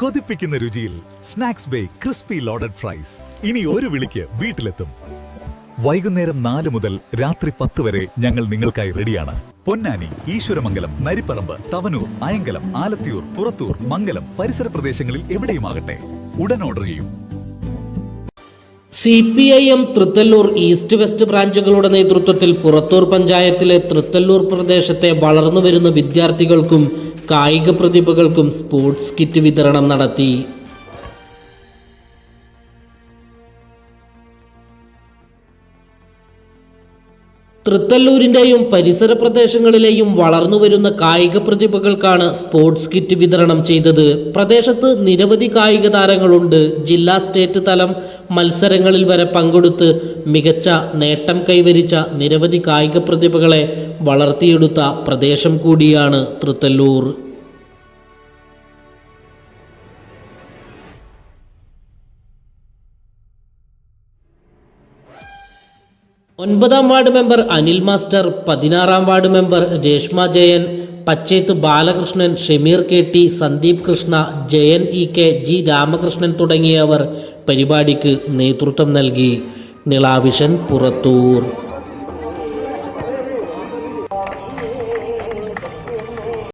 കൊതിപ്പിക്കുന്ന രുചിയിൽ snacks bay crispy loaded fries. ഇനി ഒരു വിളിക്ക് വീട്ടിലെത്തും. വൈകുന്നേരം നാല് മുതൽ രാത്രി പത്ത് വരെ ഞങ്ങൾ നിങ്ങൾക്കായി റെഡിയാണ്. പൊന്നാനി ഈശ്വരമംഗലം നരിപ്പറമ്പ് തവനൂർ അയങ്കലം ആലത്തിയൂർ പുറത്തൂർ മംഗലം പരിസര പ്രദേശങ്ങളിൽ എവിടെയുമാകട്ടെ. ഉടൻ ഓർഡർ ചെയ്യും. C P I M Thrithallur east west ബ്രാഞ്ചുകളുടെ നേതൃത്വത്തിൽ പുറത്തൂർ പഞ്ചായത്തിലെ തൃത്തല്ലൂർ പ്രദേശത്തെ വളർന്നു വരുന്ന വിദ്യാർത്ഥികൾക്കും കായിക പ്രതിഭകൾക്കും സ്പോർട്സ് കിറ്റ് വിതരണം നടത്തി. തൃത്തല്ലൂരിന്റെയും പരിസര പ്രദേശങ്ങളിലെയും വളർന്നുവരുന്ന കായിക പ്രതിഭകൾക്കാണ് സ്പോർട്സ് കിറ്റ് വിതരണം ചെയ്തത്. പ്രദേശത്ത് നിരവധി കായിക താരങ്ങളുണ്ട്. ജില്ലാ സ്റ്റേറ്റ് തലം മത്സരങ്ങളിൽ വരെ പങ്കെടുത്ത് മികച്ച നേട്ടം കൈവരിച്ച നിരവധി കായിക പ്രതിഭകളെ വളർത്തിയെടുത്ത പ്രദേശം കൂടിയാണ് തൃത്തല്ലൂർ. ഒൻപതാം വാർഡ് മെമ്പർ അനിൽ മാസ്റ്റർ പതിനാറാം ward member Reshma Jayan Pacheth Balakrishnan Shameer K T Sandeep Krishna Jayan E K G Ramakrishnan തുടങ്ങിയവർ പരിപാടിക്ക് നേതൃത്വം നൽകി. നിളാവിഷൻ പുറത്തൂർ.